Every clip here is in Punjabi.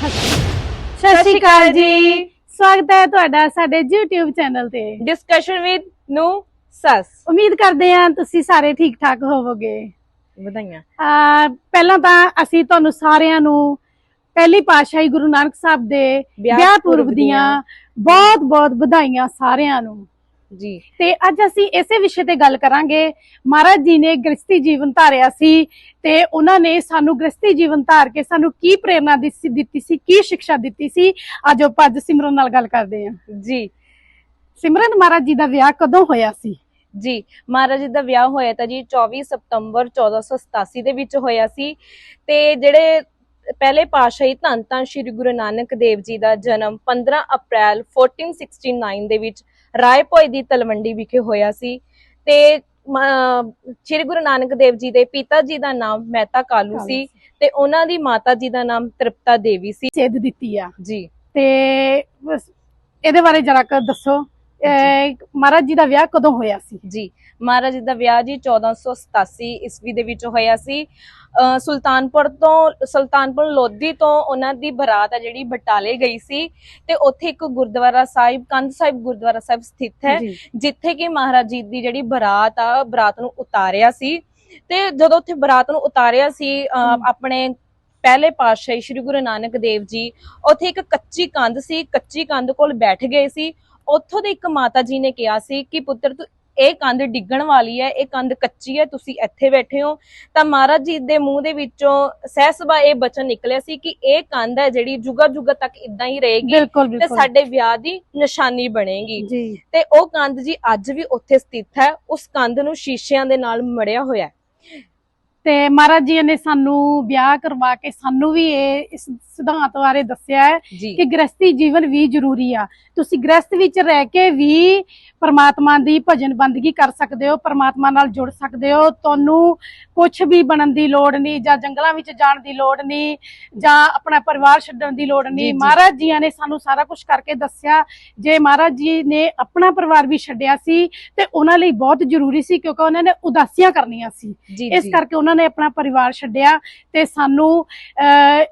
ਸਤਿ ਸ਼੍ਰੀ ਅਕਾਲ ਜੀ। ਸਵਾਗਤ ਹੈ ਤੁਹਾਡਾ ਸਾਡੇ YouTube ਚੈਨਲ ਤੇ। ਡਿਸਕਸ਼ਨ ਵਿਦ ਨੂੰ ਸਸ ਉਮੀਦ ਕਰਦੇ ਹਾਂ ਤੁਸੀਂ ਸਾਰੇ ਠੀਕ ਠਾਕ ਹੋਵੋਗੇ। ਵਧਾਈਆਂ। ਆ ਪਹਿਲਾਂ ਤਾਂ ਅਸੀਂ ਤੁਹਾਨੂੰ ਸਾਰਿਆਂ ਨੂੰ ਪਹਿਲੀ ਪਾਤਸ਼ਾਹੀ ਗੁਰੂ ਨਾਨਕ ਸਾਹਿਬ ਦੇ ਵਿਆਹ ਪੁਰਬ ਦੀਆਂ ਬਹੁਤ ਬਹੁਤ ਵਧਾਈਆਂ ਸਾਰਿਆਂ ਨੂੰ। ਜੀ। ਤੇ ਅੱਜ ਅਸੀਂ ਇਸੇ ਵਿਸ਼ੇ ਤੇ ਗੱਲ ਕਰਾਂਗੇ। ਮਹਾਰਾਜ ਜੀ ਨੇ ਗ੍ਰਸਤੀ ਜੀਵਨ ਧਾਰਿਆ ਸੀ ਤੇ ਉਹਨਾਂ ਨੇ ਸਾਨੂੰ ਗ੍ਰਸਤੀ ਜੀਵਨ ਧਾਰ ਕੇ ਸਾਨੂੰ ਕੀ ਪ੍ਰੇਰਣਾ ਦਿੱਤੀ ਸੀ ਕੀ ਸਿੱਖਿਆ ਦਿੱਤੀ ਸੀ ਅੱਜ ਆਪਾਂ ਅੱਜ ਸਿਮਰਨ ਨਾਲ ਗੱਲ ਕਰਦੇ ਹਾਂ। ਜੀ। ਸਿਮਰਨ ਮਹਾਰਾਜ ਜੀ ਦਾ ਵਿਆਹ ਕਦੋਂ ਹੋਇਆ ਸੀ? ਜੀ ਮਹਾਰਾਜ ਜੀ ਦਾ ਵਿਆਹ ਹੋਇਆ ਤਾਂ ਜੀ 24 ਸਤੰਬਰ 1487 ਦੇ ਵਿੱਚ ਹੋਇਆ ਸੀ ਤੇ ਜਿਹੜੇ ਪਹਿਲੇ ਪਾਤਸ਼ਾਹੀ ਧੰਨ ਧੰਨ ਸ੍ਰੀ ਗੁਰੂ ਨਾਨਕ ਦੇਵ ਜੀ ਦਾ ਜਨਮ 15 ਅਪ੍ਰੈਲ 1469 ਦੇ ਵਿੱਚ ਰਾਏ ਭੋਏ ਦੀ ਤਲਵੰਡੀ ਵਿਖੇ ਹੋਇਆ ਸੀ ਤੇ ਸ੍ਰੀ ਗੁਰੂ ਨਾਨਕ ਦੇਵ ਜੀ ਦੇ ਪਿਤਾ ਜੀ ਦਾ ਨਾਮ ਮਹਿਤਾ ਕਾਲੂ ਸੀ ਤੇ ਉਹਨਾਂ ਦੀ ਮਾਤਾ ਜੀ ਦਾ ਨਾਮ ਤ੍ਰਿਪਤਾ ਦੇਵੀ ਸੀ। ਸੇਧ ਦਿੱਤੀ ਆ। ਜੀ। ਤੇ ਇਹਦੇ ਬਾਰੇ ਜਰਾ ਕੁ ਦੱਸੋ। ਮਹਾਰਾਜ ਜੀ ਦਾ ਵਿਆਹ ਕਦੋਂ ਹੋਇਆ ਸੀ? ਜੀ ਮਹਾਰਾਜ ਜੀ ਦਾ ਵਿਆਹ ਜੀ 1487 ਈਸਵੀ ਦੇ ਵਿੱਚ ਹੋਇਆ ਸੀ। ਸੁਲਤਾਨਪੁਰ ਤੋਂ ਸੁਲਤਾਨਪੁਰ ਲੋਧੀ ਤੋਂ ਉਹਨਾਂ ਦੀ ਬਰਾਤ ਆ ਜਿਹੜੀ ਬਟਾਲੇ ਗਈ ਸੀ ਤੇ ਉੱਥੇ ਇੱਕ ਗੁਰਦੁਆਰਾ ਸਾਹਿਬ ਕੰਧ ਸਾਹਿਬ ਗੁਰਦੁਆਰਾ ਸਾਹਿਬ ਸਥਿਤ ਹੈ ਜਿੱਥੇ ਕਿ ਮਹਾਰਾਜ ਜੀ ਦੀ ਜਿਹੜੀ ਬਰਾਤ ਆ ਬਰਾਤ ਨੂੰ ਉਤਾਰਿਆ ਸੀ। ਤੇ ਜਦੋਂ ਉੱਥੇ ਬਰਾਤ ਨੂੰ ਉਤਾਰਿਆ ਸੀ। ਆਪਣੇ ਪਹਿਲੇ ਪਾਤਸ਼ਾਹ ਸ੍ਰੀ ਗੁਰੂ ਨਾਨਕ ਦੇਵ ਜੀ ਉੱਥੇ ਇੱਕ ਕੱਚੀ ਕੰਧ ਸੀ ਕੱਚੀ ਕੰਧ ਕੋਲ ਬੈਠ ਗਏ ਸੀ। ਉੱਥੋਂ ਦੇ ਇੱਕ ਮਾਤਾ ਜੀ ਨੇ ਕਿਹਾ ਸੀ ਕਿ ਪੁੱਤਰ ਤੂੰ ਇਹ ਕੰਧ ਡਿੱਗਣ ਵਾਲੀ ਹੈ ਇਹ ਕੰਧ ਕੱਚੀ ਹੈ ਤੁਸੀਂ ਇੱਥੇ ਬੈਠੇ ਹੋ। ਤਾਂ ਮਹਾਰਾਜ ਜੀ ਦੇ ਮੂੰਹ ਦੇ ਵਿੱਚੋਂ ਸਹਿਸਬਾ ਇਹ ਬਚਨ ਨਿਕਲਿਆ ਸੀ ਕਿ ਇਹ ਕੰਧ ਹੈ ਜਿਹੜੀ ਜੁਗਾ ਜੁਗਾ ਤੱਕ ਇਦਾਂ ਹੀ ਰਹੇਗੀ ਤੇ ਸਾਡੇ ਵਿਆਹ ਦੀ ਨਿਸ਼ਾਨੀ ਬਣੇਗੀ। ਤੇ ਉਹ ਕੰਧ ਜੀ ਅੱਜ ਵੀ ਉੱਥੇ ਸਥਿਤ ਹੈ ਉਸ ਕੰਧ ਨੂੰ ਸ਼ੀਸ਼ਿਆਂ ਦੇ ਨਾਲ ਮੜਿਆ ਹੋਇਆ ਹੈ। ਤੇ ਮਹਾਰਾਜ ਜੀ ਨੇ ਸਾਨੂੰ ਵਿਆਹ ਕਰਵਾ ਕੇ ਸਾਨੂੰ ਵੀ ਇਹ ਇਸ ਸਿਧਾਂਤ ਬਾਰੇ ਦੱਸਿਆ ਹੈ ਕਿ ਗ੍ਰਸਤੀ ਜੀਵਨ ਵੀ ਜ਼ਰੂਰੀ ਆ। ਤੁਸੀਂ ਗ੍ਰਸਤ ਵਿੱਚ ਰਹਿ ਕੇ ਵੀ ਪਰਮਾਤਮਾ ਦੀ ਭਜਨ ਬੰਦਗੀ ਕਰ ਸਕਦੇ ਹੋ ਪਰਮਾਤਮਾ ਨਾਲ ਜੁੜ ਸਕਦੇ ਹੋ। ਤੁਹਾਨੂੰ ਕੁਝ ਵੀ ਬਣਨ ਦੀ ਲੋੜ ਨਹੀਂ ਜਾਂ ਜੰਗਲਾਂ ਵਿੱਚ ਜਾਣ ਦੀ ਲੋੜ ਨਹੀਂ ਜਾਂ ਆਪਣਾ ਪਰਿਵਾਰ ਛੱਡਣ ਦੀ ਲੋੜ ਨਹੀਂ। ਮਹਾਰਾਜ ਜੀ ਨੇ ਸਾਨੂੰ ਸਾਰਾ ਕੁਝ ਕਰਕੇ ਦੱਸਿਆ। ਜੇ ਮਹਾਰਾਜ ਜੀ ਨੇ ਆਪਣਾ ਪਰਿਵਾਰ ਵੀ ਛੱਡਿਆ ਸੀ ਤੇ ਉਹਨਾਂ ਲਈ ਬਹੁਤ ਜ਼ਰੂਰੀ ਸੀ ਕਿਉਂਕਿ ਉਹਨਾਂ ਨੇ ਉਦਾਸੀਆਂ ਕਰਨੀਆਂ ਸੀ। ਇਸ ਕਰਕੇ ਉਹਨਾਂ ਨੇ ਆਪਣਾ ਪਰਿਵਾਰ ਛੱਡਿਆ ਤੇ ਸਾਨੂੰ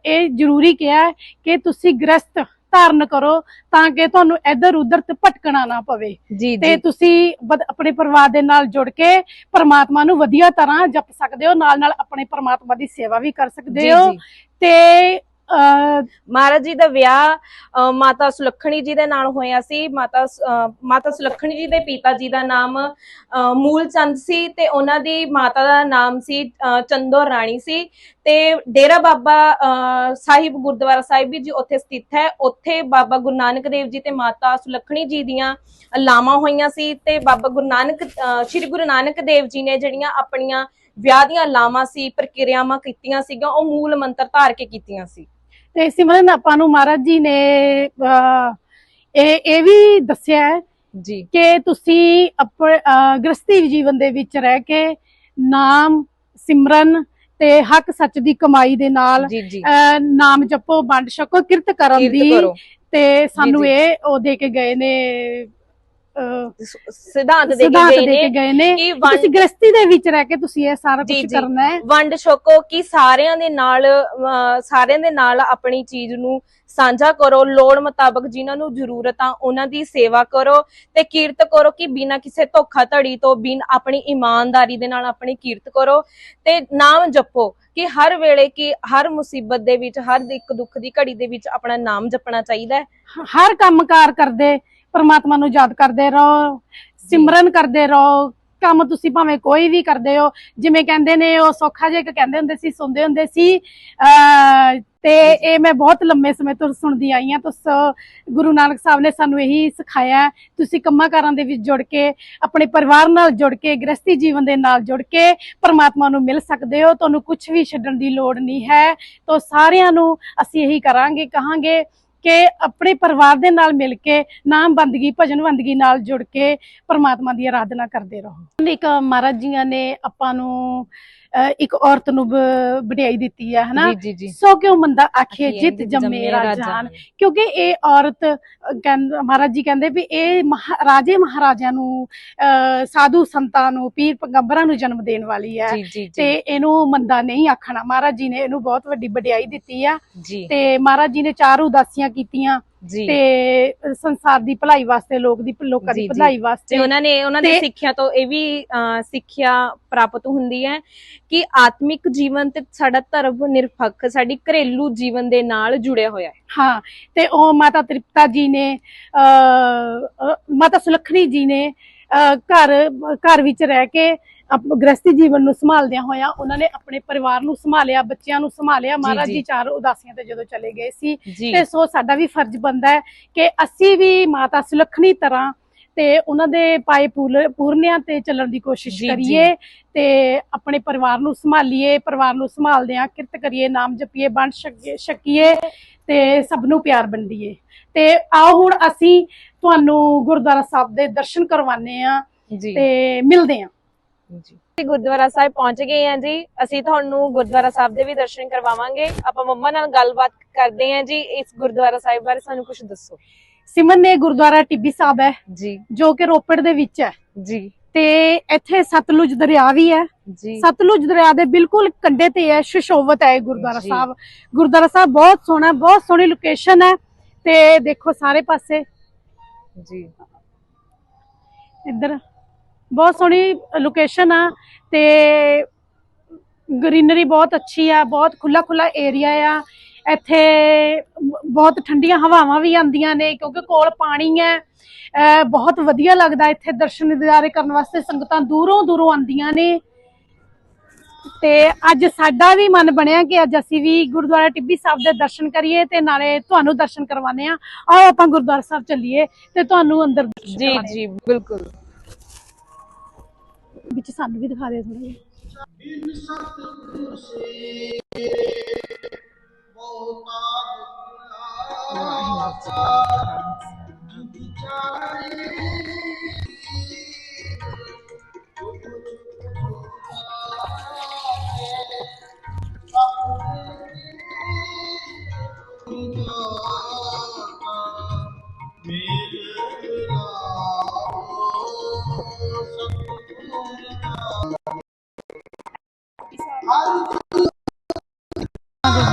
ਇਹ ਜ਼ਰੂਰੀ ਕਿਹਾ ਕਿ ਤੁਸੀਂ ਗ੍ਰਸਤ ਧਾਰਨ ਕਰੋ ਤਾਂ ਕਿ ਤੁਹਾਨੂੰ ਇੱਧਰ ਉੱਧਰ ਤੇ ਭਟਕਣਾ ਨਾ ਪਵੇ। ਤੇ ਤੁਸੀਂ ਆਪਣੇ ਪਰਿਵਾਰ ਦੇ ਨਾਲ ਜੁੜ ਕੇ ਪਰਮਾਤਮਾ ਨੂੰ ਵਧੀਆ ਤਰ੍ਹਾਂ ਜਪ ਸਕਦੇ ਹੋ ਨਾਲ ਨਾਲ ਆਪਣੇ ਪਰਮਾਤਮਾ ਦੀ ਸੇਵਾ ਵੀ ਕਰ ਸਕਦੇ ਹੋ। ਤੇ ਮਹਾਰਾਜ ਜੀ ਦਾ ਵਿਆਹ ਮਾਤਾ ਸੁਲੱਖਣੀ ਜੀ ਦੇ ਨਾਲ ਹੋਇਆ ਸੀ। ਮਾਤਾ ਮਾਤਾ ਸੁਲੱਖਣੀ ਜੀ ਦੇ ਪਿਤਾ ਜੀ ਦਾ ਨਾਮ ਅ, ਮੂਲ ਚੰਦ ਸੀ ਤੇ ਉਹਨਾਂ ਦੀ ਮਾਤਾ ਦਾ ਨਾਮ ਸੀ ਚੰਦੋ ਰਾਣੀ ਸੀ ਤੇ ਡੇਰਾ ਬਾਬਾ ਸਾਹਿਬ ਗੁਰਦੁਆਰਾ ਸਾਹਿਬ ਵੀ ਜੀ ਉੱਥੇ ਸਥਿਤ ਹੈ। ਉੱਥੇ ਬਾਬਾ ਗੁਰੂ ਨਾਨਕ ਦੇਵ ਜੀ ਤੇ ਮਾਤਾ ਸੁਲੱਖਣੀ ਜੀ ਦੀਆਂ ਲਾਵਾਂ ਹੋਈਆਂ ਸੀ ਤੇ ਬਾਬਾ ਗੁਰੂ ਨਾਨਕ ਸ੍ਰੀ ਗੁਰੂ ਨਾਨਕ ਦੇਵ ਜੀ ਨੇ ਜਿਹੜੀਆਂ ਆਪਣੀਆਂ ਵਿਆਹ ਦੀਆਂ ਲਾਵਾਂ ਸੀ ਪ੍ਰਕਿਰਿਆਵਾਂ ਕੀਤੀਆਂ ਸੀਗੀਆਂ ਉਹ ਮੂਲ ਮੰਤਰ ਧਾਰ ਕੇ ਕੀਤੀਆਂ ਸੀ। ਤੇ ਸਿਮਰਨ ਆਪਾਂ ਨੂੰ ਮਹਾਰਾਜ ਜੀ ਨੇ ਇਹ ਇਹ ਵੀ ਦੱਸਿਆ ਹੈ ਜੀ। ਕਿ ਤੁਸੀਂ ਗ੍ਰਸਤੀ ਜੀਵਨ ਦੇ ਵਿੱਚ ਰਹਿ ਕੇ ਨਾਮ ਸਿਮਰਨ ਤੇ ਹੱਕ ਸੱਚ ਦੀ ਕਮਾਈ ਦੇ ਨਾਲ ਨਾਮ ਜਪੋ ਵੰਡ ਛਕੋ ਕਿਰਤ ਕਰਨ ਦੀ ਤੇ ਸਾਨੂੰ। ਇਹ ਉਹ ਦੇ ਕੇ ਗਏ ਨੇ ਸਿਧਾਂਤ ਦੇ ਕੇ ਗਏ ਨੇ ਕਿ ਤੁਸੀਂ ਗ੍ਰਸਤੀ ਦੇ ਵਿੱਚ ਰਹਿ ਕੇ ਤੁਸੀਂ ਇਹ ਸਾਰਾ ਕੁਝ। ਕਰਨਾ ਹੈ। ਵੰਡ ਛਕੋ ਕਿ ਸਾਰਿਆਂ ਦੇ ਨਾਲ ਸਾਰਿਆਂ ਦੇ ਨਾਲ ਆਪਣੀ ਚੀਜ਼ ਨੂੰ ਸਾਂਝਾ ਕਰੋ। ਲੋੜ ਮੁਤਾਬਕ ਜਿਨ੍ਹਾਂ ਨੂੰ ਜ਼ਰੂਰਤ ਆ ਉਹਨਾਂ ਦੀ ਸੇਵਾ ਕਰੋ ਤੇ ਕੀਰਤ ਕਰੋ ਕਿ ਬਿਨਾਂ ਕਿਸੇ ਧੋਖਾ ਧੜੀ ਤੋਂ ਬਿਨ ਆਪਣੀ ਇਮਾਨਦਾਰੀ ਦੇ ਨਾਲ ਆਪਣੀ ਕੀਰਤ ਕਰੋ ਤੇ ਨਾਮ ਜਪੋ ਕਿ ਹਰ ਵੇਲੇ ਕਿ ਹਰ ਮੁਸੀਬਤ ਦੇ ਵਿੱਚ ਹਰ ਇੱਕ ਦੁੱਖ ਦੀ ਘੜੀ ਦੇ ਵਿੱਚ ਆਪਣਾ ਨਾਮ ਜਪਣਾ ਚਾਹੀਦਾ ਹੈ। ਹਰ ਕੰਮਕਾਰ ਕਰਦੇ ਪਰਮਾਤਮਾ ਨੂੰ ਯਾਦ ਕਰਦੇ ਰਹੋ, ਸਿਮਰਨ ਕਰਦੇ ਰਹੋ, ਕੰਮ ਤੁਸੀਂ ਭਾਵੇਂ ਕੋਈ ਵੀ ਕਰਦੇ ਹੋ, ਜਿਵੇਂ ਕਹਿੰਦੇ ਨੇ, ਉਹ ਸੌਖਾ ਜਿਹਾ ਕਹਿੰਦੇ ਹੁੰਦੇ ਸੀ, ਸੁਣਦੇ ਹੁੰਦੇ ਸੀ, ਅਹ, ਤੇ ਇਹ ਮੈਂ ਬਹੁਤ ਲੰਮੇ ਸਮੇਂ ਤੋਂ ਸੁਣਦੀ ਆਈ ਹਾਂ ਤੁਸ ਗੁਰੂ ਨਾਨਕ ਸਾਹਿਬ ਨੇ ਸਾਨੂੰ ਇਹੀ ਸਿਖਾਇਆ, ਤੁਸੀਂ ਕੰਮਾਂ ਕਾਰਾਂ ਦੇ ਵਿੱਚ ਜੁੜ ਕੇ, ਆਪਣੇ ਪਰਿਵਾਰ ਨਾਲ ਜੁੜ ਕੇ ਗ੍ਰਸਤੀ ਜੀਵਨ ਦੇ ਨਾਲ ਜੁੜ ਕੇ, ਪਰਮਾਤਮਾ ਨੂੰ ਮਿਲ ਸਕਦੇ ਹੋ, ਤੁਹਾਨੂੰ ਕੁਝ ਵੀ ਛੱਡਣ ਦੀ ਲੋੜ ਨਹੀਂ ਹੈ, ਤਾਂ ਸਾਰਿਆਂ ਨੂੰ ਅਸੀਂ ਇਹੀ ਕਰਾਂਗੇ, ਕਹਾਂਗੇ ਕਿ ਆਪਣੇ ਪਰਿਵਾਰ ਦੇ ਨਾਲ ਮਿਲ ਕੇ, ਨਾਮ ਬੰਦਗੀ, ਭਜਨ ਬੰਦਗੀ ਨਾਲ ਜੁੜ ਕੇ ਪਰਮਾਤਮਾ ਦੀ ਆਰਾਧਨਾ ਕਰਦੇ ਰਹੋ। ਇੱਕ ਮਹਾਰਾਜ ਜੀਆਂ ਨੇ ਆਪਾਂ ਨੂੰ ਇੱਕ ਔਰਤ ਨੂੰ ਵਡਿਆਈ ਦਿੱਤੀ ਹੈ ਹਨਾ? ਸੋ ਕਿਉਂ ਮੰਦਾ ਆਖੇ ਜਿਤ ਜੰਮੇ ਰਾਜਾਨ। ਕਿਉਂਕਿ ਇਹ ਔਰਤ ਮਹਾਰਾਜ ਜੀ ਕਹਿੰਦੇ ਵੀ ਇਹ ਰਾਜੇ ਮਹਾਰਾਜਿਆਂ ਨੂੰ ਸਾਧੂ ਸੰਤਾਂ ਨੂੰ ਪੀਰ ਪੈਗੰਬਰਾਂ ਨੂੰ ਜਨਮ ਦੇਣ ਵਾਲੀ ਹੈ ਤੇ ਇਹਨੂੰ ਮੰਦਾ ਨਹੀਂ ਆਖਣਾ। ਮਹਾਰਾਜ ਜੀ ਨੇ ਇਹਨੂੰ ਬਹੁਤ ਵੱਡੀ ਵਡਿਆਈ ਦਿੱਤੀ ਆ। ਤੇ ਮਹਾਰਾਜ ਜੀ ਨੇ ਚਾਰ ਉਦਾਸੀਆਂ ਕੀਤੀਆਂ। ਤੇ ਸੰਸਾਰ ਦੀ ਭਲਾਈ ਵਾਸਤੇ ਲੋਕ ਦੀ ਲੋਕਾਂ ਦੀ। ਭਲਾਈ ਤੇ ਵਾਸਤੇ ਉਹਨਾਂ ਨੇ ਉਹਨਾਂ ਦੀ ਤੇ- ਸਿੱਖਿਆ ਤੋਂ ਇਹ ਵੀ ਸਿੱਖਿਆ ਪ੍ਰਾਪਤ ਹੁੰਦੀ ਹੈ ਕਿ ਆਤਮਿਕ ਜੀਵਨ ਤੇ ਸਾਡਾ ਧਰਮ ਨਿਰਪੱਖ ਸਾਡੀ ਘਰੇਲੂ ਜੀਵਨ ਦੇ ਨਾਲ ਜੁੜਿਆ ਹੋਇਆ ਹੈ ਹਾਂ ਤੇ ਉਹ ਮਾਤਾ ਤ੍ਰਿਪਤਾ ਜੀ ਨੇ ਮਾਤਾ ਸੁਲੱਖਣੀ ਜੀ ਨੇ ਘਰ ਘਰ ਵਿੱਚ ਰਹਿ ਕੇ ਗ੍ਰਸਤੀ ਜੀਵਨ ਨੂੰ ਸੰਭਾਲਦਿਆਂ ਹੋਇਆਂ ਉਹਨਾਂ ਨੇ ਆਪਣੇ ਪਰਿਵਾਰ ਨੂੰ ਸੰਭਾਲਿਆ ਬੱਚਿਆਂ ਨੂੰ ਸੰਭਾਲਿਆ ਮਹਾਰਾਜ ਜੀ। ਚਾਰ ਉਦਾਸੀਆਂ ਤੇ ਜਦੋਂ ਚਲੇ ਗਏ ਸੀ ਤੇ ਸੋ ਸਾਡਾ ਵੀ ਫਰਜ਼ ਬਣਦਾ ਹੈ ਕਿ ਅਸੀਂ ਵੀ ਮਾਤਾ ਸੁਲੱਖਣੀ ਤਰ੍ਹਾਂ ਤੇ ਉਹਨਾਂ ਦੇ ਪਾਏ ਪੂਰਨਿਆਂ ਤੇ ਚੱਲਣ ਦੀ ਕੋਸ਼ਿਸ਼। ਕਰੀਏ ਤੇ ਆਪਣੇ ਪਰਿਵਾਰ ਨੂੰ ਸੰਭਾਲੀਏ ਪਰਿਵਾਰ ਨੂੰ ਸੰਭਾਲਦਿਆਂ ਕਿਰਤ ਕਰੀਏ ਨਾਮ ਜਪੀਏ ਬਣ ਸਕੀਏ ਤੇ ਸਭ ਨੂੰ ਪਿਆਰ ਵੰਡੀਏ ਤੇ ਆਓ ਹੁਣ ਅਸੀਂ ਤੁਹਾਨੂੰ ਗੁਰਦੁਆਰਾ ਸਾਹਿਬ ਦੇ ਦਰਸ਼ਨ ਕਰਵਾਨੇ ਆ ਤੇ ਮਿਲਦੇ ਆ ਜੀ। ਗੁਰਦੁਆਰਾ ਸਾਹਿਬ ਪਹੁੰਚ ਗਏ ਹਾਂ ਜੀ। ਅਸੀਂ ਤੁਹਾਨੂੰ ਗੁਰਦੁਆਰਾ ਸਾਹਿਬ ਦੇ ਵੀ ਦਰਸ਼ਨ ਕਰਵਾਵਾਂਗੇ। ਆਪਾਂ ਮੰਮਾ ਨਾਲ ਗੱਲਬਾਤ ਕਰਦੇ ਹਾਂ ਜੀ ਇਸ ਗੁਰਦੁਆਰਾ ਸਾਹਿਬ ਬਾਰੇ। ਸਾਨੂੰ ਕੁਝ ਦੱਸੋ। ਸਿਮਨ ਨੇ ਗੁਰਦੁਆਰਾ ਟਿੱਬੀ ਸਾਹਿਬ ਹੈ ਜੀ। ਜੋ ਕਿ ਰੋਪੜ ਦੇ ਵਿੱਚ ਹੈ। ਜੀ। ਤੇ ਇੱਥੇ ਸਤਲੁਜ ਦਰਿਆ ਵੀ ਹੈ। ਜੀ। ਸਤਲੁਜ ਦਰਿਆ ਦੇ ਬਿਲਕੁਲ ਕੰਢੇ ਤੇ ਹੈ ਸ਼ਸ਼ੋਵਤ ਹੈ ਗੁਰਦੁਆਰਾ। ਸਾਹਿਬ। ਗੁਰਦੁਆਰਾ ਸਾਹਿਬ ਬਹੁਤ ਸੋਹਣਾ ਬਹੁਤ ਸੋਹਣੀ ਲੋਕੇਸ਼ਨ ਹੈ। ਤੇ ਦੇਖੋ ਸਾਰੇ ਪਾਸੇ ਜੀ। ਇੱਧਰ, ਬਹੁਤ ਸੋਹਣੀ ਲੋਕੇਸ਼ਨ ਆ ਤੇ ਗ੍ਰੀਨਰੀ ਬਹੁਤ ਅੱਛੀ ਆ, ਬਹੁਤ ਖੁੱਲਾ ਖੁੱਲਾ ਏਰੀਆ ਆ। ਇੱਥੇ ਬਹੁਤ ਠੰਡੀਆਂ ਹਵਾਵਾਂ ਵੀ ਆਉਂਦੀਆਂ ਨੇ ਕਿਉਂਕਿ ਕੋਲ ਪਾਣੀ ਹੈ ਬਹੁਤ ਵਧੀਆ ਲੱਗਦਾ ਇੱਥੇ ਦਰਸ਼ਨ ਦਿਦਾਰੇ ਕਰਨ ਵਾਸਤੇ, ਸੰਗਤਾਂ ਦੂਰੋਂ ਦੂਰੋਂ ਆਉਂਦੀਆਂ ਨੇ। ਤੇ ਅੱਜ ਸਾਡਾ ਵੀ ਮਨ ਬਣਿਆ ਕਿ ਅੱਜ ਅਸੀਂ ਵੀ ਗੁਰਦੁਆਰਾ ਟਿੱਬੀ ਸਾਹਿਬ ਦੇ ਦਰਸ਼ਨ ਕਰੀਏ ਤੇ ਨਾਲੇ ਤੁਹਾਨੂੰ ਦਰਸ਼ਨ ਕਰਵਾਉਂਦੇ ਆ ਆਓ ਆਪਾਂ ਗੁਰਦੁਆਰਾ ਸਾਹਿਬ ਚੱਲੀਏ ਤੇ ਤੁਹਾਨੂੰ ਅੰਦਰ ਜੀ ਜੀ ਬਿਲਕੁਲ। ਵਿੱਚ ਸਾਨੂੰ ਵੀ ਦਿਖਾ ਦੇ ਥੋੜਾ ਜਿਹਾ।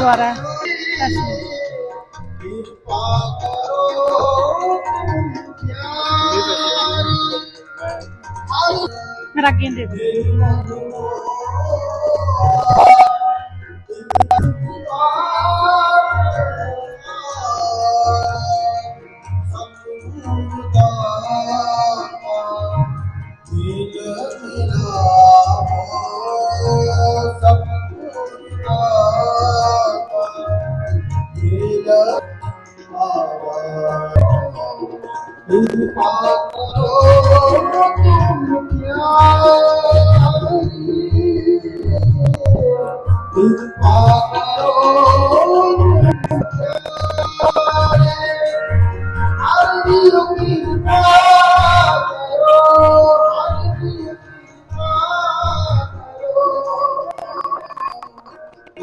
ਗੁਰਦੁਆਰਾ ਦਰਸ਼ਨ ਮੇਰਾ ਕਹਿੰਦੇ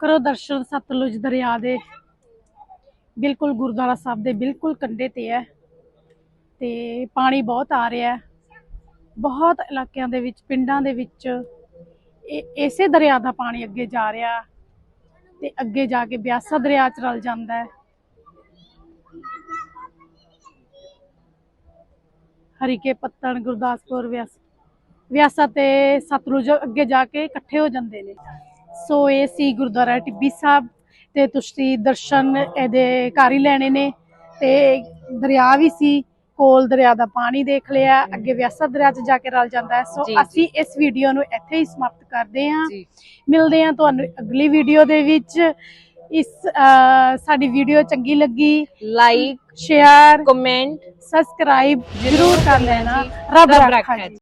ਕਰੋ ਦਰਸ਼ਨ ਸਤਲੁਜ ਦਰਿਆ ਦੇ। ਬਿਲਕੁਲ ਗੁਰਦੁਆਰਾ ਸਾਹਿਬ ਦੇ ਬਿਲਕੁਲ ਕੰਢੇ ਤੇ ਹੈ। ਤੇ ਪਾਣੀ ਬਹੁਤ ਆ ਰਿਹਾ ਹੈ। ਬਹੁਤ ਇਲਾਕਿਆਂ ਦੇ ਵਿੱਚ, ਪਿੰਡਾਂ ਦੇ ਵਿੱਚ ਇਹ ਇਸੇ ਦਰਿਆ ਦਾ ਪਾਣੀ ਅੱਗੇ ਜਾ ਰਿਹਾ ਤੇ ਅੱਗੇ ਜਾ ਕੇ ਬਿਆਸਾ ਦਰਿਆ ਚ ਰਲ ਜਾਂਦਾ ਹੈ। ਹਰੀਕੇ ਪੱਤਣ, ਗੁਰਦਾਸਪੁਰ ਵਿਆਸ ਵਿਆਸਾ ਤੇ ਸਤਲੁਜ ਅੱਗੇ ਜਾ ਕੇ ਇਕੱਠੇ ਹੋ ਜਾਂਦੇ ਨੇ। ਸੋ ਇਹ ਸੀ ਗੁਰਦੁਆਰਾ ਟਿੱਬੀ ਸਾਹਿਬ ਤੇ ਤੁਸੀਂ ਦਰਸ਼ਨ ਇਹਦੇ ਕਰ ਹੀ ਲੈਣੇ ਨੇ ਤੇ ਦਰਿਆ ਵੀ ਸੀ ਕੋਲ ਦਰਿਆ ਦਾ ਪਾਣੀ ਦੇਖ ਲਿਆ ਅੱਗੇ ਵਿਆਸਾ ਦਰਿਆ 'ਚ ਜਾ ਕੇ ਰਲ ਜਾਂਦਾ ਹੈ। ਸੋ ਅਸੀਂ ਇਸ ਵੀਡੀਓ ਨੂੰ ਇੱਥੇ ਹੀ ਸਮਾਪਤ ਕਰਦੇ ਹਾਂ। ਮਿਲਦੇ ਹਾਂ ਤੁਹਾਨੂੰ ਅਗਲੀ ਵੀਡੀਓ ਦੇ ਵਿੱਚ। ਇਸ ਸਾਡੀ ਵੀਡੀਓ ਚੰਗੀ ਲੱਗੀ ਲਾਈਕ ਸ਼ੇਅਰ ਕਮੈਂਟ ਸਬਸਕ੍ਰਾਈਬ ਜ਼ਰੂਰ ਕਰ ਲੈਣਾ। ਰੱਬ ਰੱਖਾ